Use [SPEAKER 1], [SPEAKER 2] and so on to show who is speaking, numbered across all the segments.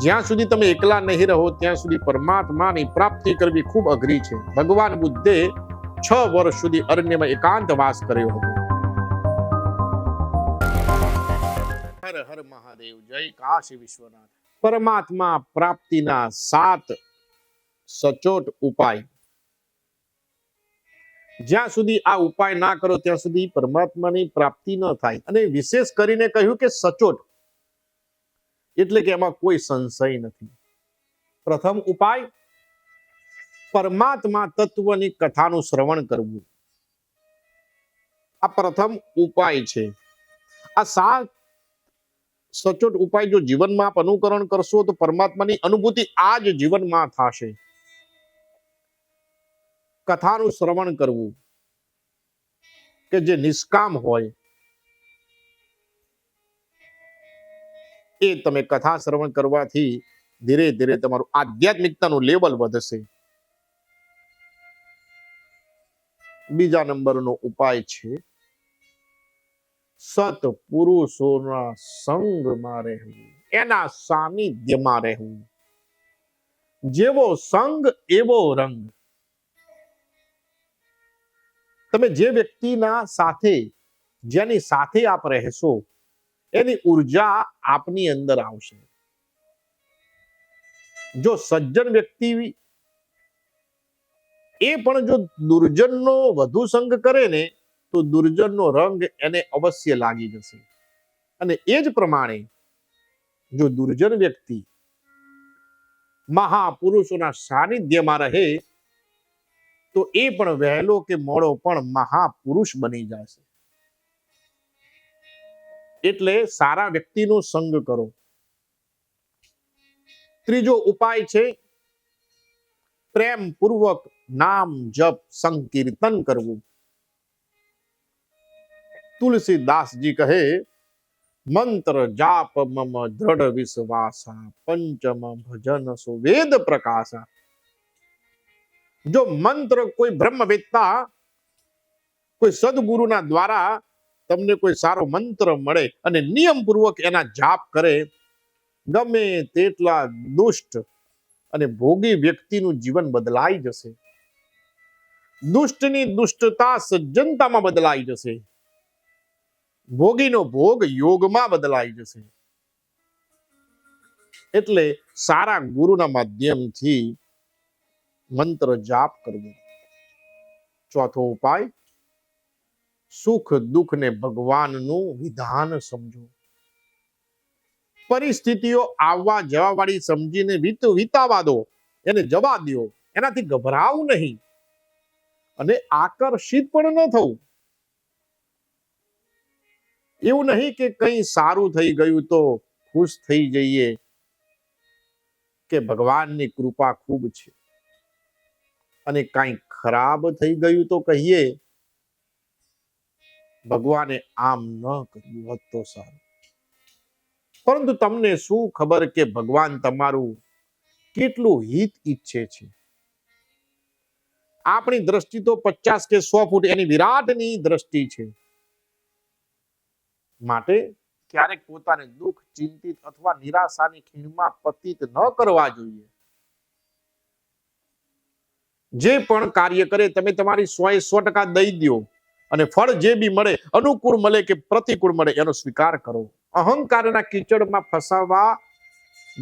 [SPEAKER 1] જ્યાં સુધી તમે એકલા નહીં રહો, ત્યાં સુધી પરમાત્માની પ્રાપ્તિ કરવી ખૂબ અઘરી છે. ભગવાન બુદ્ધે છ વર્ષ સુધી અરણ્યમાં એકાંત વાસ કર્યો હતો. હર હર મહાદેવ, જય કાશી વિશ્વનાથ. પરમાત્મા પ્રાપ્તિના સાત સચોટ ઉપાય. જ્યાં સુધી આ ઉપાય ના કરો, ત્યાં સુધી પરમાત્માની પ્રાપ્તિ ન થાય. અને વિશેષ કરીને કહ્યું કે સચોટ. એટલે કે એમાં કોઈ સંશય નથી. પ્રથમ ઉપાય, પરમાત્મા તત્વની કથાનું શ્રવણ કરવું. આ પ્રથમ ઉપાય છે. આ સાત સચોટ ઉપાય જો જીવનમાં આપ અનુકરણ કરશો તો પરમાત્માની અનુભૂતિ આ જ જીવનમાં થશે. કથાનું શ્રવણ કરવું. કે જે નિષ્કામ હોય એ તમે કથા શ્રવણ કરવાથી ધીરે ધીરે તમારું આધ્યાત્મિકતાનું લેવલ વધશે. બીજા નંબરનો ઉપાય છે સત પુરુષોના સંગમાં રહેવું, એના સાનિધ્યમાં રહેવું. જેવો સંગ એવો રંગ. તમે જે વ્યક્તિના સાથે, જેની સાથે આપ રહેશો એની ઊર્જા આપની અંદર આવશે. જો સજ્જન વ્યક્તિ એ પણ જો દુર્જનનો વધુ સંગ કરે ને, તો દુર્જનનો રંગ એને અવશ્ય લાગી જશે. અને એ જ પ્રમાણે જો દુર્જન વ્યક્તિ મહાપુરુષોના સાનિધ્યમાં રહે, તો એ પણ વહેલો કે મોડો પણ મહાપુરુષ બની જશે. એટલે સારા વ્યક્તિનો સંગ કરો. ત્રીજો ઉપાય છે પ્રેમ પૂર્વક નામ, જપ, સંકીર્તન કરવું. તુલસીદાસજી કહે, મંત્ર જાપ મમ દ્રઢ વિશ્વાસા, પંચમ ભજન સુવેદ પ્રકાશા. જો મંત્ર કોઈ બ્રહ્મવેત્તા કોઈ સદગુરુના દ્વારા તમને કોઈ સારો મંત્ર મળે અને નિયમપૂર્વક એના જાપ કરે, ગમે તેટલા દુષ્ટ અને ભોગી વ્યક્તિનું જીવન બદલાઈ જશે. દુષ્ટની દુષ્ટતા સજ્જનતામાં બદલાઈ જશે. ભોગીનો ભોગ યોગમાં બદલાઈ જશે. એટલે સારા ગુરુના માધ્યમથી મંત્ર જાપ કરવો. ચોથો ઉપાય સુખ દુઃખ ને ભગવાનનું વિધાન સમજો. પરિસ્થિતિઓ આવવા જવા વાળી સમજીને વિતાવા દો. એને જવા દો એનાથી ગભરાવું નહીં. અને આકર્ષિત પણ ન થવું. એવું નહીં કે કંઈ સારું થઈ ગયું તો ખુશ થઈ જઈએ કે ભગવાનની કૃપા ખૂબ છે. અને કાંઈ ખરાબ થઈ ગયું તો કહીએ ભગવાને આમ ન કર્યું હોત તો સારું. પરંતુ તમને શું ખબર કે ભગવાન તમારું કેટલું હિત ઈચ્છે છે? આપણી દ્રષ્ટિ તો પચાસ કે સો ફૂટ એની વિરાટની દ્રષ્ટિ છે. માટે ક્યારેક પોતાને દુઃખ, ચિંતિત અથવા નિરાશાની ખીણમાં પતિત ન કરવા જોઈએ. જે પણ કાર્ય કરે, તમે તમારી સો એ સો ટકા દઈ દો અને ફળ જે બી મળે, અનુકૂળ મળે કે પ્રતિકૂળ મળે, એનો સ્વીકાર કરો. અહંકારના કીચડમાં ફસાવા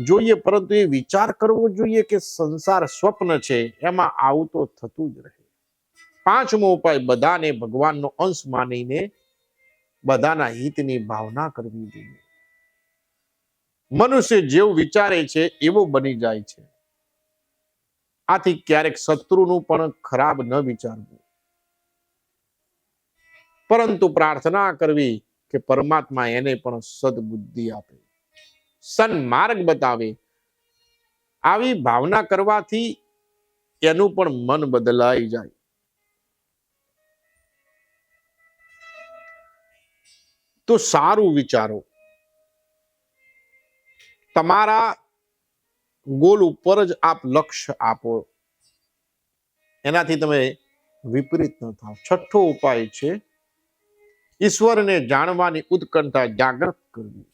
[SPEAKER 1] જોઈએ, પરંતુ એ વિચાર કરવો જોઈએ કે સંસાર સ્વપ્ન છે, એમાં આવું તો થતું જ રહે. પાંચમો ઉપાય, બધાને ભગવાનનો અંશ માનીને બધાના હિતની ભાવના કરવી જોઈએ. મનુષ્ય જેવું વિચારે છે, એવો બની જાય છે. આથી ક્યારેક શત્રુનું પણ ખરાબ ન વિચારવું. પરંતુ પ્રાર્થના કરવી કે પરમાત્મા એને પણ સદબુદ્ધિ આપે. સન્માર્ગ બતાવે. આવી ભાવના કરવાથી એનું પણ મન બદલાઈ જાય. તો સારું વિચારો. તમારા ગોલ ઉપર જ આપ લક્ષ્ય આપો. એનાથી તમે વિપરીત ન થાવ. છઠ્ઠો ઉપાય છે ઈશ્વરને જાણવાની ઉત્કંઠા જાગૃત કરવી.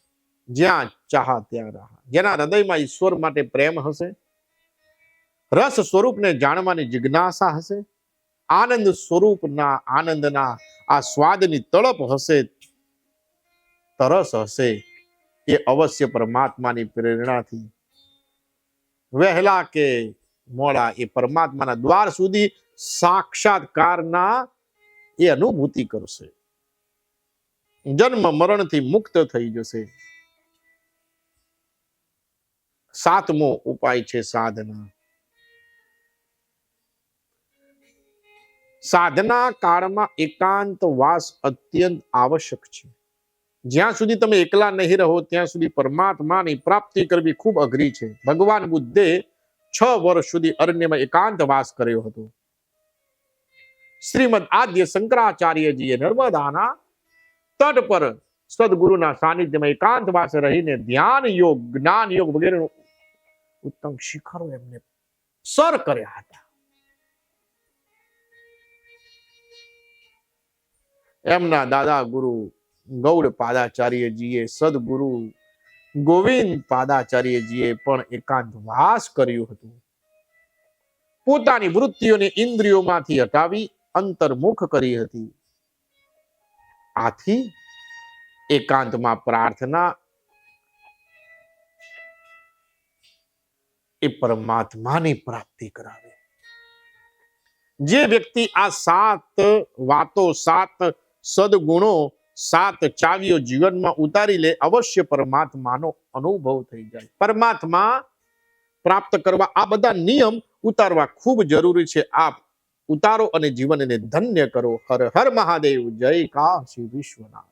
[SPEAKER 1] જ્યાં ચાહ ત્યાં રાહ. જેના હૃદયમાં ઈશ્વર માટે પ્રેમ હશે, રસ સ્વરૂપને જાણવાની જિજ્ઞાસા હશે, આનંદ સ્વરૂપના આનંદના આ સ્વાદની તળપ હશે, તરસ હશે એ અવશ્ય પરમાત્માની પ્રેરણાથી. વહેલા કે મોડા એ પરમાત્માના દ્વાર સુધી સાક્ષાત્કારના એ અનુભૂતિ કરશે. જન્મ મરણથી મુક્ત થઈ જશે. સાતમો ઉપાય છે સાધના. સાધના કાળમાં એકાંત વાસ અત્યંત આવશ્યક છે. જ્યાં સુધી તમે એકલા નહીં રહો, ત્યાં સુધી પરમાત્માની પ્રાપ્તિ કરવી ખૂબ અઘરી છે. ભગવાન બુદ્ધે છ વર્ષ સુધી અરણ્યમાં એકાંત વાસ કર્યો હતો. શ્રીમદ આદ્ય શંકરાચાર્યજીએ નર્મદાના તટ પર સદગુરુના સાનિધ્યમાં એકાંતવાસ રહીને ધ્યાન યોગ, જ્ઞાન યોગ વગેરેનું ઉત્તમ શિખરો એમને સર કર્યા હતા. એમના દાદા ગુરુ ગૌડ પાદાચાર્યજીએ, સદગુરુ ગોવિંદ પાદાચાર્યજીએ પણ એકાંતવાસ કર્યું હતું. પોતાની વૃત્તિઓને ઇન્દ્રિયોમાંથી હટાવી અંતર્મુખ કરી હતી. આથી એકાંતમાં પ્રાર્થના એ પરમાત્માની પ્રાપ્તિ કરાવે. જે વ્યક્તિ આ સાત વાતો, સાત સદગુણો, સાત ચાવીઓ જીવનમાં ઉતારી લે, અવશ્ય પરમાત્માનો અનુભવ થઈ જાય. પરમાત્મા પ્રાપ્ત કરવા આ બધા નિયમ ઉતારવા ખૂબ જરૂરી છે. આપ ઉતારો અને જીવનને ધન્ય કરો. હર હર મહાદેવ જય કાશી વિશ્વનાથ.